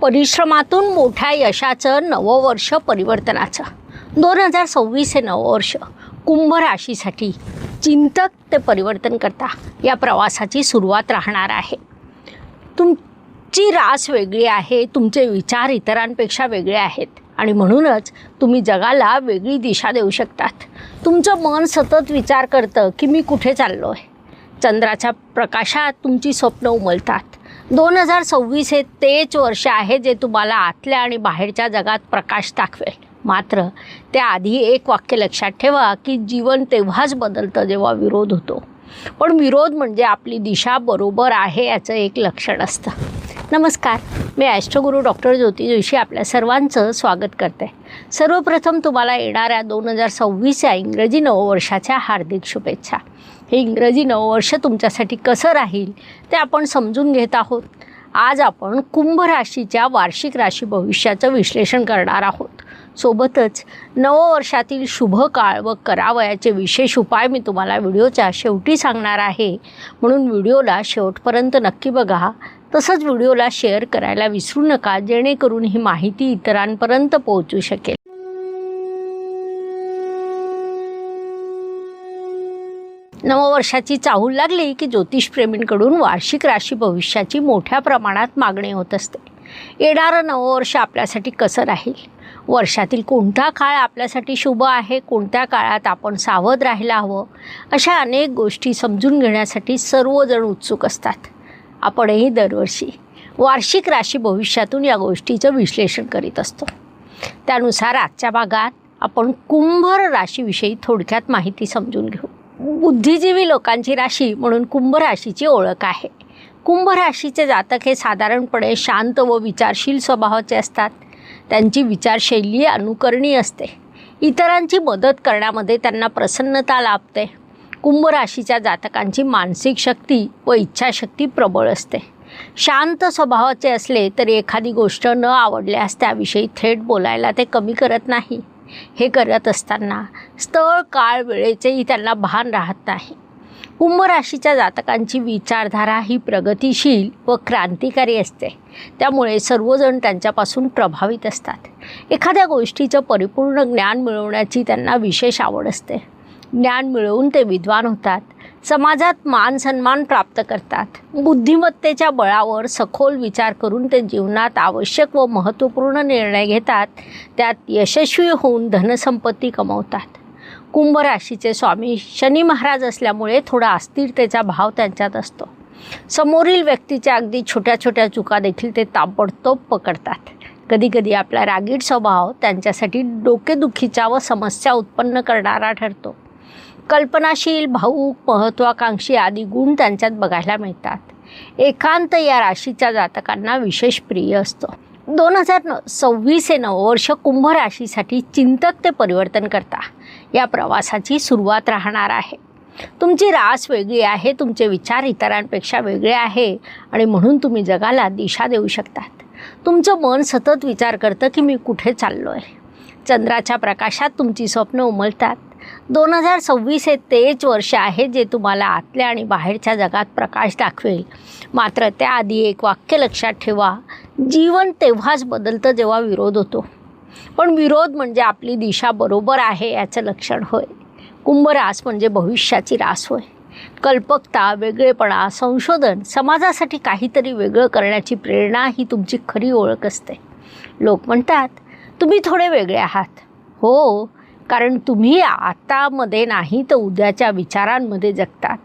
परिश्रमातून मोठ्या यशाचं नवं वर्ष परिवर्तनाचं. दोन हजार सव्वीस हे नवं वर्ष कुंभ राशीसाठी चिंतक ते परिवर्तन करता या प्रवासाची सुरुवात राहणार आहे. तुमची रास वेगळी आहे तुमचे विचार इतरांपेक्षा वेगळे आहेत आणि म्हणूनच तुम्ही जगाला वेगळी दिशा देऊ शकतात. तुमचं मन सतत विचार करतं की मी कुठे चाललो आहे चंद्राच्या प्रकाशात तुमची स्वप्न उमलतात. दोन हजार सव्वीस हे तेच वर्ष आहे जे तुम्हाला आतल्या आणि बाहेरच्या जगात प्रकाश दाखवेल. मात्र त्याआधी एक वाक्य लक्षात ठेवा की जीवन तेव्हाच बदलतं जेव्हा विरोध होतो. पण विरोध म्हणजे आपली दिशा बरोबर आहे याचं एक लक्षण असतं. नमस्कार मी ॲस्ट्रोगुरू डॉक्टर ज्योती जोशी आपल्या सर्वांचं स्वागत करते. सर्वप्रथम तुम्हाला येणाऱ्या दोन हजार सव्वीस या इंग्रजी नववर्षाच्या हार्दिक शुभेच्छा. हे इंग्रजी नववर्ष तुमच्यासाठी कसं राहील ते आपण समजून घेत आहोत. आज आपण कुंभ राशीच्या वार्षिक राशी भविष्याचं विश्लेषण करणार आहोत. सोबतच नववर्षातील शुभ काळ व करावयाचे विशेष उपाय मी तुम्हाला व्हिडिओच्या शेवटी सांगणार आहे. म्हणून व्हिडिओला शेवटपर्यंत नक्की बघा. तसंच व्हिडिओला शेअर करायला विसरू नका जेणेकरून ही माहिती इतरांपर्यंत पोहोचू शकेल. नववर्षाची चाहूल लागली की ज्योतिषप्रेमींकडून वार्षिक राशी भविष्याची मोठ्या प्रमाणात मागणी होत असते. येणारं नववर्ष आपल्यासाठी कसं राहील? वर्षातील कोणता काळ आपल्यासाठी शुभ आहे? कोणत्या काळात आपण सावध राहायला हवं? अशा अनेक गोष्टी समजून घेण्यासाठी सर्वजण उत्सुक असतात. आपणही दरवर्षी वार्षिक राशी भविष्यातून या गोष्टीचं विश्लेषण करीत असतो. त्यानुसार आजच्या भागात आपण कुंभ राशीविषयी थोडक्यात माहिती समजून घेऊ. बुद्धिजीवी लोकांची राशी म्हणून कुंभ राशीची ओळख आहे. कुंभ राशीचे जातक हे साधारणपणे शांत व विचारशील स्वभावाचे असतात. त्यांची विचारशैली अनुकरणीय असते. इतरांची मदत करण्यामध्ये त्यांना प्रसन्नता लाभते. कुंभ राशीच्या जातकांची मानसिक शक्ती व इच्छाशक्ती प्रबळ असते. शांत स्वभावाचे असले तरी एखादी गोष्ट न आवडल्यास त्याविषयी थेट बोलायला ते कमी करत नाही. हे करत असताना स्थळ काळ वेळेचेही त्यांना भान राहत नाही कुंभ राशीच्या जातकांची विचारधारा ही प्रगतिशील व क्रांतिकारी असते. त्यामुळे सर्वजण त्यांच्यापासून प्रभावित असतात. एखाद्या गोष्टीचं परिपूर्ण ज्ञान मिळवण्याची त्यांना विशेष आवड असते. ज्ञान मिळवून ते विद्वान होतात. समाजात मान सन्मान प्राप्त करतात. बुद्धिमत्तेच्या बळावर सखोल विचार करून ते जीवनात आवश्यक व महत्त्वपूर्ण निर्णय घेतात. त्यात यशस्वी होऊन धनसंपत्ती कमवतात. कुंभ राशीचे स्वामी शनी महाराज असल्यामुळे थोडा अस्थिरतेचा भाव त्यांच्यात असतो. समोरील व्यक्तीच्या अगदी छोट्या छोट्या चुका देखील ते ताबडतोब पकडतात. कधीकधी आपला रागीट स्वभाव त्यांच्यासाठी डोकेदुखीचा व समस्या उत्पन्न करणारा ठरतो. कल्पनाशील भाऊक महत्त्वाकांक्षी आदी गुण त्यांच्यात बघायला मिळतात. एकांत या राशीच्या जातकांना विशेष प्रिय असतो. दोन हजार न सव्वीस हे नववर्ष कुंभ राशीसाठी चिंतक ते परिवर्तन करता. या प्रवासाची सुरुवात राहणार आहे. तुमची रास वेगळी आहे तुमचे विचार इतरांपेक्षा वेगळे आहे आणि म्हणून तुम्ही जगाला दिशा देऊ शकतात. तुमचं मन सतत विचार करतं की मी कुठे चाललो आहे चंद्राच्या प्रकाशात तुमची स्वप्न उमलतात. दोन हजार सव्वीस हे तेच वर्ष आहे जे तुम्हाला आतल्या आणि बाहेरच्या जगात प्रकाश दाखवेल. मात्र त्याआधी एक वाक्य लक्षात ठेवा. जीवन तेव्हाच बदलतं जेव्हा विरोध होतो. पण विरोध म्हणजे आपली दिशा बरोबर आहे याचं लक्षण होय. कुंभ रास म्हणजे भविष्याची रास होय. कल्पकता वेगळेपणा संशोधन समाजासाठी काहीतरी वेगळं करण्याची प्रेरणा ही तुमची खरी ओळख असते. लोक म्हणतात तुम्ही थोडे वेगळे आहात. हो कारण तुम्ही आतामध्ये नाही तर उद्याच्या विचारांमध्ये जगतात.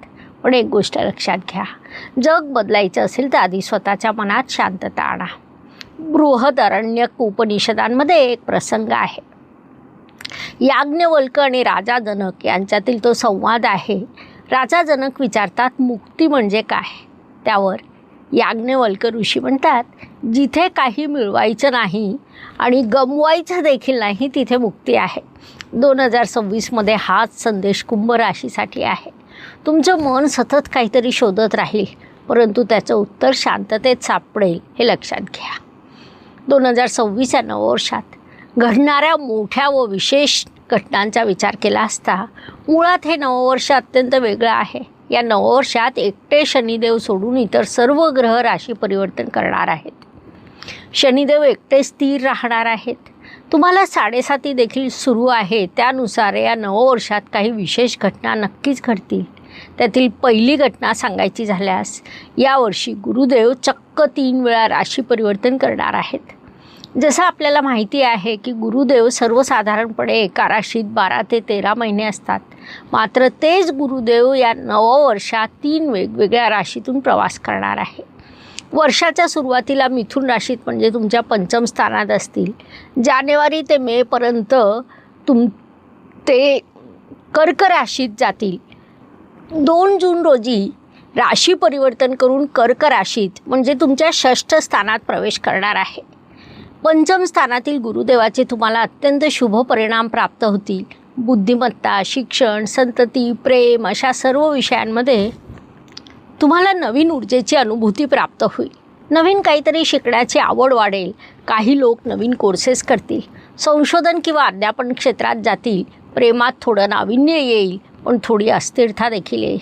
पण एक गोष्ट लक्षात घ्या. जग बदलायचं असेल तर आधी स्वतःच्या मनात शांतता आणा. बृहदरण्यक उपनिषदांमध्ये एक प्रसंग आहे. याज्ञवल्क आणि राजा जनक यांच्यातील तो संवाद आहे. राजा जनक विचारतात मुक्ती म्हणजे काय? त्यावर याज्ञवल्क ऋषी म्हणतात जिथे काही मिळवायचं नाही आणि गमवायचं देखील नाही तिथे मुक्ती आहे. दोन हजार सव्वीसमध्ये हाच संदेश कुंभ राशीसाठी आहे. तुमचं मन सतत काहीतरी शोधत राहील परंतु त्याचं उत्तर शांततेत सापडेल हे लक्षात घ्या. दोन हजार सव्वीस या नववर्षात घडणाऱ्या मोठ्या व विशेष घटनांचा विचार केला असता मुळात हे नववर्ष अत्यंत वेगळं आहे. या नववर्षात एकटे शनिदेव सोडून इतर सर्व ग्रह राशी परिवर्तन करणार आहेत. शनिदेव एकटे स्थिर राहणार आहेत. तुम्हाला साडेसाती देखील सुरू आहे. त्यानुसार या नववर्षात काही विशेष घटना नक्कीच घडतील. त्यातील पहिली घटना सांगायची झाल्यास यावर्षी गुरुदेव चक्क तीन वेळा राशी परिवर्तन करणार आहेत. जसं आपल्याला माहिती आहे की गुरुदेव सर्वसाधारणपणे एका राशीत बारा ते तेरा महिने असतात. मात्र तेच गुरुदेव या नववर्षात तीन वेगवेगळ्या राशीतून प्रवास करणार आहे. वर्षाच्या सुरुवातीला मिथुन राशीत म्हणजे तुमच्या पंचम स्थानात असतील. जानेवारी ते मेपर्यंत तुम ते कर्क राशीत जातील. दोन जून रोजी राशी परिवर्तन करून कर्क राशीत म्हणजे तुमच्या षष्ठ स्थानात प्रवेश करणार आहे. पंचम स्थानातील गुरुदेवाचे तुम्हाला अत्यंत शुभ परिणाम प्राप्त होतील. बुद्धिमत्ता शिक्षण संतती प्रेम अशा सर्व विषयांमध्ये तुम्हाला नवीन ऊर्जेची अनुभूती प्राप्त होईल. नवीन काहीतरी शिकण्याची आवड वाढेल. काही लोक नवीन कोर्सेस करतील. संशोधन किंवा अध्यापन क्षेत्रात जातील. प्रेमात थोडं नाविन्य येईल पण थोडी अस्थिरता देखील येईल.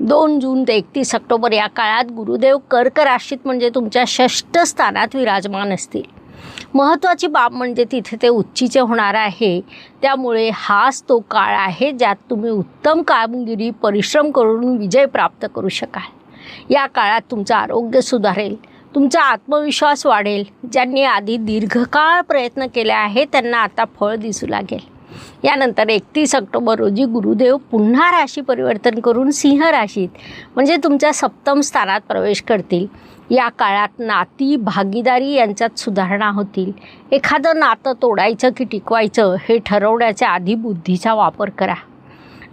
दोन जून ते एकतीस ऑक्टोबर या काळात गुरुदेव कर्क राशीत म्हणजे तुमच्या षष्ठ स्थानात विराजमान असतील. महत्त्वाची बाब म्हणजे तिथे ते उच्चीचे होणार आहे. त्यामुळे हाच तो काळ आहे ज्यात तुम्ही उत्तम कामगिरी परिश्रम करून विजय प्राप्त करू शकाल. या काळात तुमचं आरोग्य सुधारेल तुमचा आत्मविश्वास वाढेल. ज्यांनी आधी दीर्घकाळ प्रयत्न केले आहे त्यांना आता फळ दिसू लागेल. यानंतर एकतीस ऑक्टोबर रोजी गुरुदेव पुन्हा राशी परिवर्तन करून सिंह राशीत म्हणजे तुमच्या सप्तम स्थानात प्रवेश करतील. या काळात नाती भागीदारी यांच्यात सुधारणा होतील. एखादं नातं तोडायचं की टिकवायचं हे ठरवण्याच्या आधी बुद्धीचा वापर करा.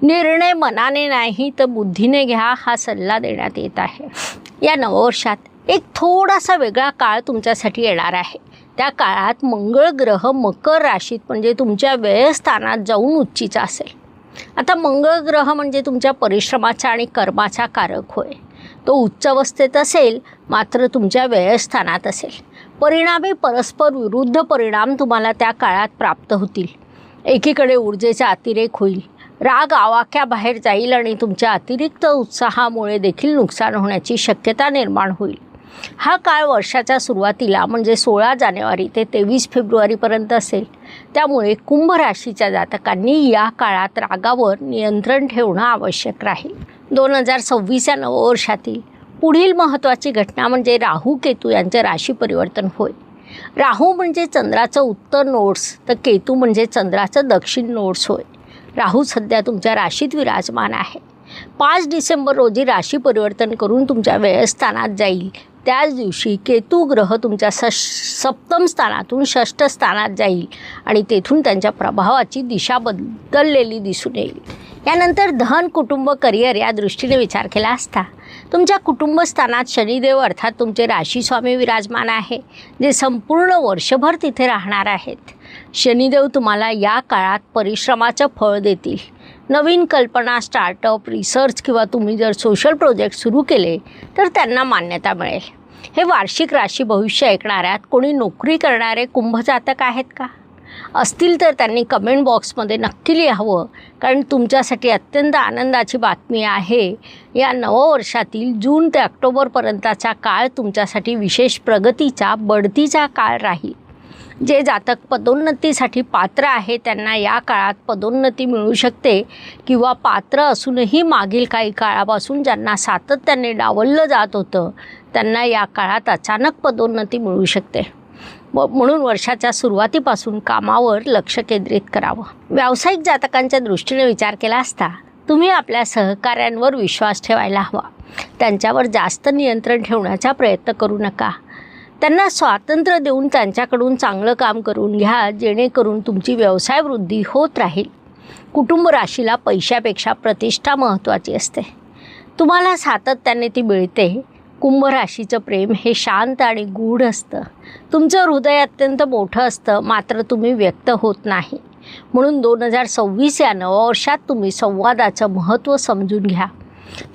निर्णय मनाने नाही तर बुद्धीने घ्या हा सल्ला देण्यात येत आहे. या नववर्षात एक थोडासा वेगळा काळ तुमच्यासाठी येणार आहे. त्या काळात मंगळ ग्रह मकर राशीत म्हणजे तुमच्या व्ययस्थानात जाऊन उच्चीचा असेल. आता मंगळ ग्रह म्हणजे तुमच्या परिश्रमाचा आणि कर्माचा कारक होय. तो उच्चावस्थेत असेल मात्र तुमच्या व्ययस्थानात असेल. परिणामी परस्पर विरुद्ध परिणाम तुम्हाला त्या काळात प्राप्त होतील. एकीकडे ऊर्जेचा अतिरेक होईल. राग आवाक्याबाहेर जाईल आणि तुमच्या अतिरिक्त उत्साहामुळे देखील नुकसान होण्याची शक्यता निर्माण होईल. हा काळ वर्षाच्या सुरुवातीला म्हणजे सोळा जानेवारी ते तेवीस फेब्रुवारीपर्यंत असेल. त्यामुळे कुंभ राशीच्या जातकांनी या काळात रागावर नियंत्रण ठेवणं आवश्यक राहील. दोन हजार सव्वीस या नववर्षातील पुढील महत्त्वाची घटना म्हणजे राहू केतू यांचे राशी परिवर्तन होय. राहू म्हणजे चंद्राचं उत्तर नोट्स तर केतू म्हणजे चंद्राचं दक्षिण नोट्स होय. राहू सध्या तुमच्या राशीत विराजमान आहे. पाच डिसेंबर रोजी राशी परिवर्तन करून तुमच्या व्ययस्थानात जाईल. त्याच दिवशी केतू ग्रह तुमच्या सश सप्तम स्थानातून षष्ठ स्थानात जाईल आणि तेथून त्यांच्या प्रभावाची दिशा बदललेली दिसून येईल. यानंतर धन कुटुंब करिअर या दृष्टीने विचार केला असता. तुमच्या कुटुंबस्थानात शनिदेव अर्थात तुमचे राशीस्वामी विराजमान आहे जे संपूर्ण वर्षभर तिथे राहणार आहेत. शनिदेव तुम्हाला या काळात परिश्रमाचं फळ देतील. नवीन कल्पना स्टार्टअप रिसर्च किंवा तुम्ही जर सोशल प्रोजेक्ट सुरू केले तर त्यांना मान्यता मिळेल. हे वार्षिक राशी भविष्य ऐकणाऱ्यात कोणी नोकरी करणारे कुंभजातक आहेत का? असतील तर त्यांनी कमेंट बॉक्समध्ये नक्की लिहावं. कारण तुमच्यासाठी अत्यंत आनंदाची बातमी आहे. या नववर्षातील जून ते ऑक्टोबरपर्यंतचा काळ तुमच्यासाठी विशेष प्रगतीचा बढतीचा काळ राहील. जे जातक पदोन्नतीसाठी पात्र आहे त्यांना या काळात पदोन्नती मिळू शकते किंवा पात्र असूनही मागील काही काळापासून ज्यांना सातत्याने डावललं जात होतं त्यांना या काळात अचानक पदोन्नती मिळू शकते. व म्हणून वर्षाच्या सुरुवातीपासून कामावर लक्ष केंद्रित करावं. व्यावसायिक जातकांच्या दृष्टीने विचार केला असता तुम्ही आपल्या सहकाऱ्यांवर विश्वास ठेवायला हवा. त्यांच्यावर जास्त नियंत्रण ठेवण्याचा प्रयत्न करू नका. त्यांना स्वातंत्र्य देऊन त्यांच्याकडून चांगलं काम करून घ्या जेणेकरून तुमची व्यवसाय वृद्धी होत राहील. कुटुंब राशीला पैशापेक्षा प्रतिष्ठा महत्त्वाची असते. तुम्हाला सातत्याने ती मिळते. कुंभ राशीचं प्रेम हे शांत आणि गूढ असतं. तुमचं हृदय अत्यंत मोठं असतं मात्र तुम्ही व्यक्त होत नाही. म्हणून दोन हजार सव्वीस या नववर्षात तुम्ही संवादाचं महत्त्व समजून घ्या.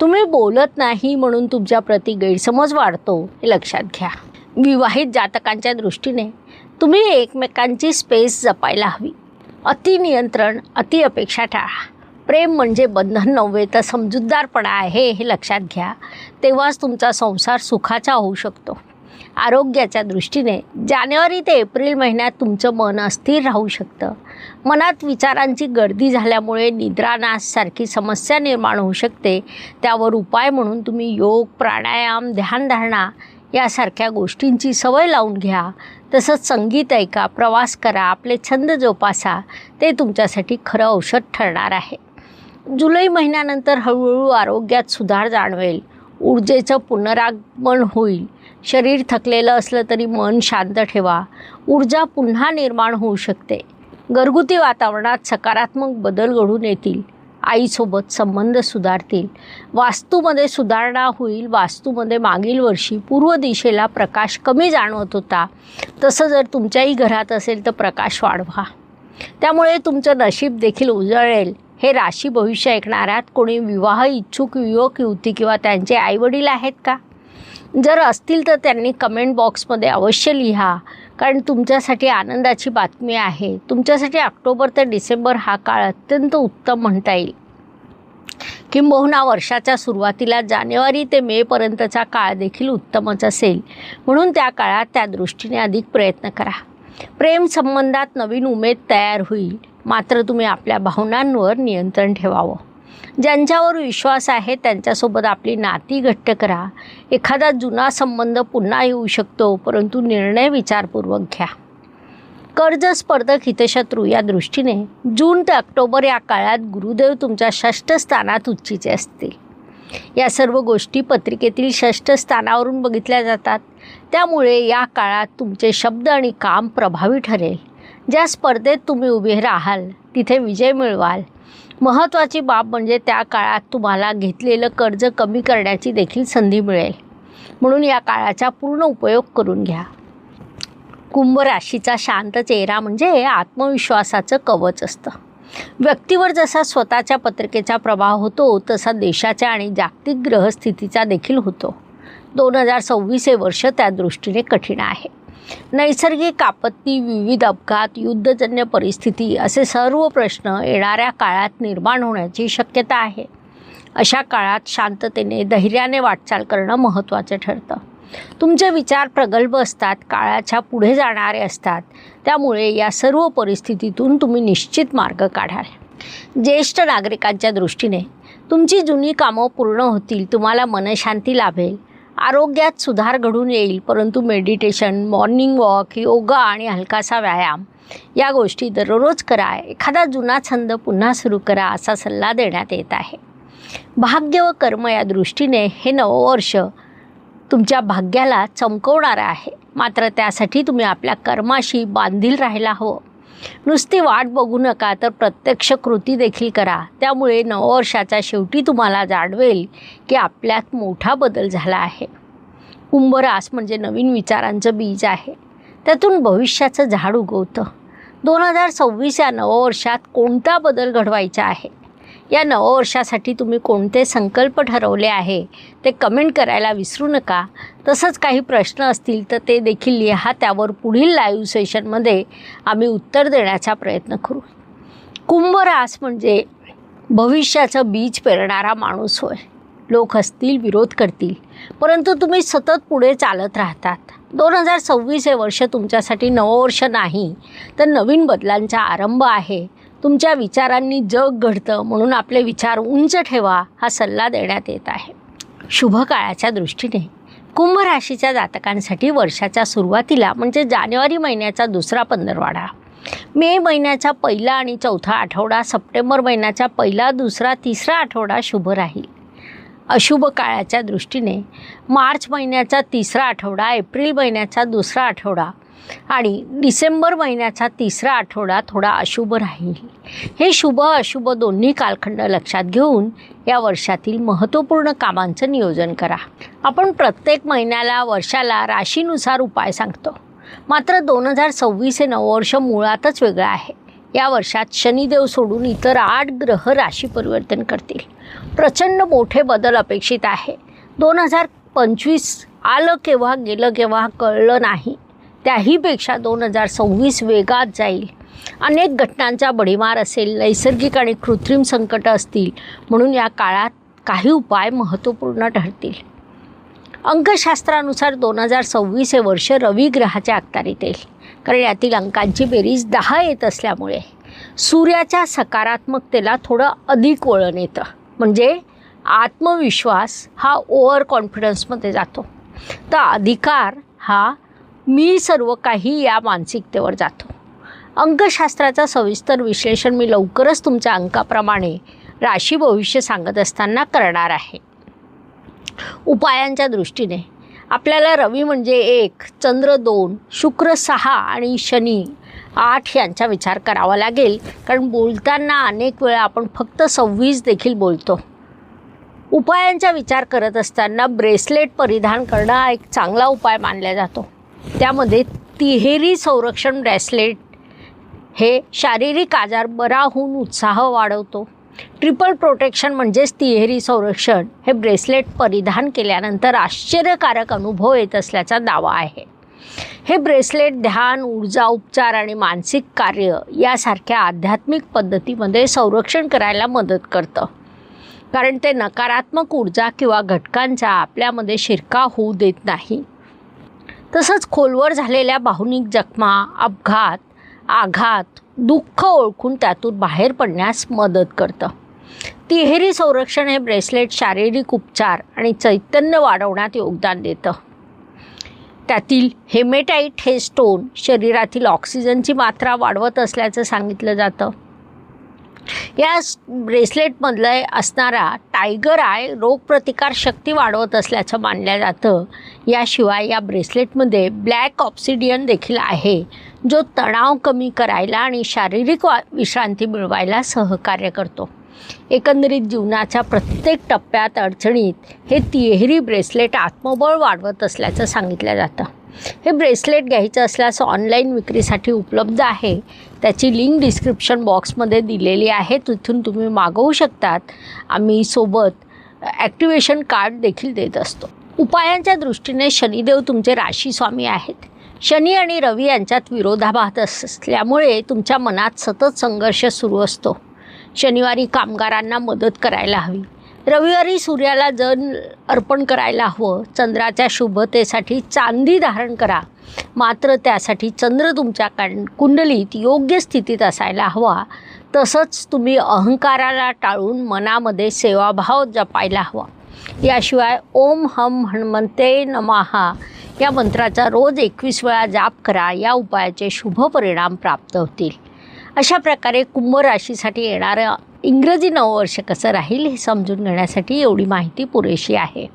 तुम्ही बोलत नाही म्हणून तुमच्या प्रती गैरसमज वाढतो हे लक्षात घ्या. विवाहित जातकांच्या दृष्टीने तुम्ही एकमेकांची स्पेस जपायला हवी. अतिनियंत्रण अति अपेक्षा टाळा. प्रेम म्हणजे बंधन नव्हे तर समजूतदारपणा आहे हे लक्षात घ्या. तेव्हाच तुमचा संसार सुखाचा होऊ शकतो. आरोग्याच्या दृष्टीने जानेवारी ते एप्रिल महिन्यात तुमचं मन अस्थिर राहू शकतं. मनात विचारांची गर्दी झाल्यामुळे निद्रानाससारखी समस्या निर्माण होऊ शकते. त्यावर उपाय म्हणून तुम्ही योग प्राणायाम ध्यानधारणा यासारख्या गोष्टींची सवय लावून घ्या. तसंच संगीत ऐका प्रवास करा आपले छंद जोपासा. ते तुमच्यासाठी खरं औषध ठरणार आहे. जुलै महिन्यानंतर हळूहळू आरोग्यात सुधार जाणवेल. ऊर्जेचं पुनरागमन होईल. शरीर थकलेलं असलं तरी मन शांत ठेवा. ऊर्जा पुन्हा निर्माण होऊ शकते. घरगुती वातावरणात सकारात्मक बदल घडून येतील. आईसोबत संबंध सुधारतील. वास्तूमध्ये सुधारणा होईल. वास्तूमध्ये मागील वर्षी पूर्व दिशेला प्रकाश कमी जाणवत होता. तसं जर तुमच्याही घरात असेल तर प्रकाश वाढवा. त्यामुळे तुमचं नशीब देखील उजळेल. हे राशी भविष्य ऐकणाऱ्यात कोणी विवाह इच्छुक युवक युवती किंवा त्यांचे आईवडील आहेत का? जर असतील तर त्यांनी कमेंट बॉक्समध्ये अवश्य लिहा. कारण तुमच्यासाठी आनंदाची बातमी आहे. तुमच्यासाठी ऑक्टोबर ते डिसेंबर हा काळ अत्यंत उत्तम म्हणता येईल. किंबहुना वर्षाच्या सुरुवातीला जानेवारी ते मेपर्यंतचा काळ देखील उत्तमच असेल. म्हणून त्या काळात त्या दृष्टीने अधिक प्रयत्न करा. प्रेम संबंधात नवीन उमेद तयार होईल. मात्र तुम्ही आपल्या भावनांवर नियंत्रण ठेवावं. ज्यांच्यावर विश्वास आहे त्यांच्यासोबत आपली नाती घट्ट करा. एखादा जुना संबंध पुन्हा येऊ शकतो परंतु निर्णय विचारपूर्वक घ्या. कर्ज स्पर्धक हितशत्रू या दृष्टीने जून ते ऑक्टोबर या काळात गुरुदेव तुमच्या षष्ठ स्थानात उच्चीचे असतील या सर्व गोष्टी पत्रिकेतील षष्ठ स्थानावरून बघितल्या जातात. त्यामुळे या काळात तुमचे शब्द आणि काम प्रभावी ठरेल. ज्या स्पर्धेत तुम्ही उभे राहाल तिथे विजय मिळवाल. महत्त्वाची बाब म्हणजे त्या काळात तुम्हाला घेतलेलं कर्ज कमी करण्याची देखील संधी मिळेल. म्हणून या काळाचा पूर्ण उपयोग करून घ्या. कुंभ राशीचा शांत चेहरा म्हणजे आत्मविश्वासाचं कवच असतं. व्यक्तीवर जसा स्वतःच्या पत्रिकेचा प्रभाव होतो तसा देशाच्या आणि जागतिक ग्रहस्थितीचा देखील होतो. दोन हजार सव्वीस हे वर्ष त्या दृष्टीने कठीण आहे. नैसर्गिक आपत्ती विविध अपघात युद्धजन्य परिस्थिती असे सर्व प्रश्न येणाऱ्या काळात निर्माण होण्याची शक्यता आहे. अशा काळात शांततेने धैर्याने वाटचाल करणं महत्त्वाचं ठरतं. तुमचे विचार प्रगल्भ असतात काळाच्या पुढे जाणारे असतात. त्यामुळे या सर्व परिस्थितीतून तुम्ही निश्चित मार्ग काढाल. ज्येष्ठ नागरिकांच्या दृष्टीने तुमची जुनी कामं पूर्ण होतील तुम्हाला मनशांती लाभेल. आरोग्यात सुधार घडून येईल परंतु मेडिटेशन मॉर्निंग वॉक योगा आणि हलकासा व्यायाम या गोष्टी दररोज करा. एखादा जुना छंद पुन्हा सुरू करा असा सल्ला देण्यात येत आहे. भाग्य व कर्म या दृष्टीने हे नववर्ष तुमच्या भाग्याला चमकवणारं आहे. मात्र त्यासाठी तुम्ही आपल्या कर्माशी बांधील राहायला हवं हो. नुसती वाट बघू नका तर प्रत्यक्ष कृती देखील करा. त्यामुळे नववर्षाच्या शेवटी तुम्हाला जाणवेल की आपल्यात मोठा बदल झाला आहे. कुंभरास म्हणजे नवीन विचारांचं बीज आहे. त्यातून भविष्याचं झाड उगवतं. दोन हजार सव्वीस या नववर्षात कोणता बदल घडवायचा आहे? या नववर्षासाठी तुम्ही कोणते संकल्प ठरवले आहे ते कमेंट करायला विसरू नका. तसंच काही प्रश्न असतील तर ते देखील लिहा. त्यावर पुढील लाईव्ह सेशनमध्ये आम्ही उत्तर देण्याचा प्रयत्न करू. कुंभरास म्हणजे भविष्याचं बीज पेरणारा माणूस होय. लोक हसतील विरोध करतील. परंतु तुम्ही सतत पुढे चालत राहतात. दोन हजार सव्वीस हे वर्ष तुमच्यासाठी नववर्ष नाही तर नवीन बदलांचा आरंभ आहे. तुमच्या विचारांनी जग घडतं म्हणून आपले विचार उंच ठेवा हा सल्ला देण्यात येत आहे. शुभ काळाच्या दृष्टीने कुंभ राशीच्या जातकांसाठी वर्षाच्या सुरुवातीला म्हणजे जानेवारी महिन्याचा दुसरा पंधरवाडा. मे महिन्याचा पहिला आणि चौथा आठवडा सप्टेंबर महिन्याचा पहिला दुसरा तिसरा आठवडा शुभ राहील. अशुभ काळाच्या दृष्टीने मार्च महिन्याचा तिसरा आठवडा एप्रिल महिन्याचा दुसरा आठवडा आणि डिसेंबर महिन्याचा तिसरा आठवडा थोडा अशुभ राहील. हे शुभ अशुभ दोन्ही कालखंड लक्षात घेऊन या वर्षातील महत्त्वपूर्ण कामांचं नियोजन करा. आपण प्रत्येक महिन्याला वर्षाला राशीनुसार उपाय सांगतो. मात्र दोन हजार सव्वीस हे नववर्ष मुळातच वेगळं आहे. या वर्षात शनिदेव सोडून इतर आठ ग्रह राशी परिवर्तन करतील. प्रचंड मोठे बदल अपेक्षित आहे. दोन हजार पंचवीस आलं केव्हा गेलं केव्हा कळलं नाही. त्याहीपेक्षा दोन हजार सव्वीस वेगात जाईल. अनेक घटनांचा बडीमार असेल नैसर्गिक आणि कृत्रिम संकट असतील म्हणून या काळात काही उपाय महत्त्वपूर्ण ठरतील. अंकशास्त्रानुसार दोन हजार सव्वीस हे वर्ष रवी ग्रहाच्या अखतारीत येईल. कारण यातील अंकांची बेरीज दहा येत असल्यामुळे सूर्याच्या सकारात्मकतेला थोडं अधिक वळण येतं. म्हणजे आत्मविश्वास हा ओव्हर कॉन्फिडन्समध्ये जातो. तर अधिकार हा मी सर्व काही या मानसिकतेवर जातो. अंकशास्त्राचा सविस्तर विश्लेषण मी लवकरच तुमच्या अंकाप्रमाणे राशी भविष्य सांगत असताना करणार आहे. उपायांच्या दृष्टीने आपल्याला रवी म्हणजे एक चंद्र दोन शुक्र सहा आणि शनी आठ यांचा विचार करावा लागेल. कारण बोलताना अनेक वेळा आपण फक्त सव्वीस देखील बोलतो. उपायांचा विचार करत असताना ब्रेसलेट परिधान करणं हा एक चांगला उपाय मानला जातो. त्यामध्ये तिहेरी संरक्षण ब्रेसलेट हे शारीरिक आजार बरा होऊन उत्साह वाढवतो. ट्रिपल प्रोटेक्शन म्हणजेच तिहेरी संरक्षण हे ब्रेसलेट परिधान केल्यानंतर आश्चर्यकारक अनुभव येत असल्याचा दावा आहे. हे ब्रेसलेट ध्यान ऊर्जा उपचार आणि मानसिक कार्य यासारख्या आध्यात्मिक पद्धतीमध्ये संरक्षण करायला मदत करतं. कारण ते नकारात्मक ऊर्जा किंवा घटकांचा आपल्यामध्ये शिरकाव होऊ देत नाही. तसंच खोलवर झालेल्या भावनिक जखमा अपघात आघात दुःख ओळखून त्यातून बाहेर पडण्यास मदत करतं. तिहेरी संरक्षण हे ब्रेसलेट शारीरिक उपचार आणि चैतन्य वाढवण्यात योगदान देतं. त्यातील हेमेटाईट हे स्टोन शरीरातील ऑक्सिजनची मात्रा वाढवत असल्याचं सांगितलं जातं. या ब्रेसलेटमधलं असणारा टायगर आय रोगप्रतिकार शक्ती वाढवत असल्याचं मानलं जातं. याशिवाय या ब्रेसलेटमध्ये ब्लॅक ऑप्सिडियन देखील आहे जो तणाव कमी करायला आणि शारीरिक वा विश्रांती मिळवायला सहकार्य करतो. एकंदरीत जीवनाच्या प्रत्येक टप्प्यात अडचणीत हे तिहेरी ब्रेसलेट आत्मबळ वाढवत असल्याचं सांगितलं जातं. हे ब्रेसलेट घ्यायचं असल्यास ऑनलाईन विक्रीसाठी उपलब्ध आहे. त्याची लिंक डिस्क्रिप्शन बॉक्समध्ये दिलेली आहे. तिथून तुम्ही मागवू शकतात. आम्ही सोबत ॲक्टिवेशन कार्ड देखील देत असतो. उपायांच्या दृष्टीने शनिदेव तुमचे राशी स्वामी आहेत. शनी आणि रवी यांच्यात विरोधाभास असल्यामुळे तुमच्या मनात सतत संघर्ष सुरू असतो. शनिवारी कामगारांना मदत करायला हवी. रविवारी सूर्याला जल अर्पण करायला हवं. चंद्राच्या शुभतेसाठी चांदी धारण करा. मात्र त्यासाठी चंद्र तुमच्या कं कुंडलीत योग्य स्थितीत असायला हवा. तसंच तुम्ही अहंकाराला टाळून मनामध्ये सेवाभाव जपायला हवा. याशिवाय ओम हम हनुमंते नमाहा. या मंत्राचा रोज एकवीस वेळा जाप करा. या उपायाचे शुभ परिणाम प्राप्त होतील. अशा प्रकारे कुंभ राशीसाठी येणारं इंग्रजी नववर्ष कसं राहील हे समजून घेण्यासाठी एवढी माहिती पुरेशी आहे.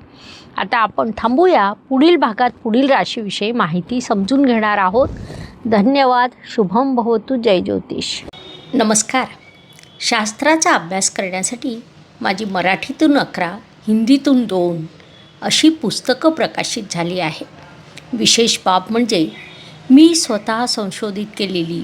आता आपण थांबूया. पुढील भागात पुढील राशीविषयी माहिती समजून घेणार आहोत. धन्यवाद. शुभम भवतु. जय ज्योतिष. नमस्कार. शास्त्राचा अभ्यास करण्यासाठी माझी मराठीतून अकरा हिंदीतून दोन अशी पुस्तकं प्रकाशित झाली आहे विशेष बाब म्हणजे मी स्वतः संशोधित केलेली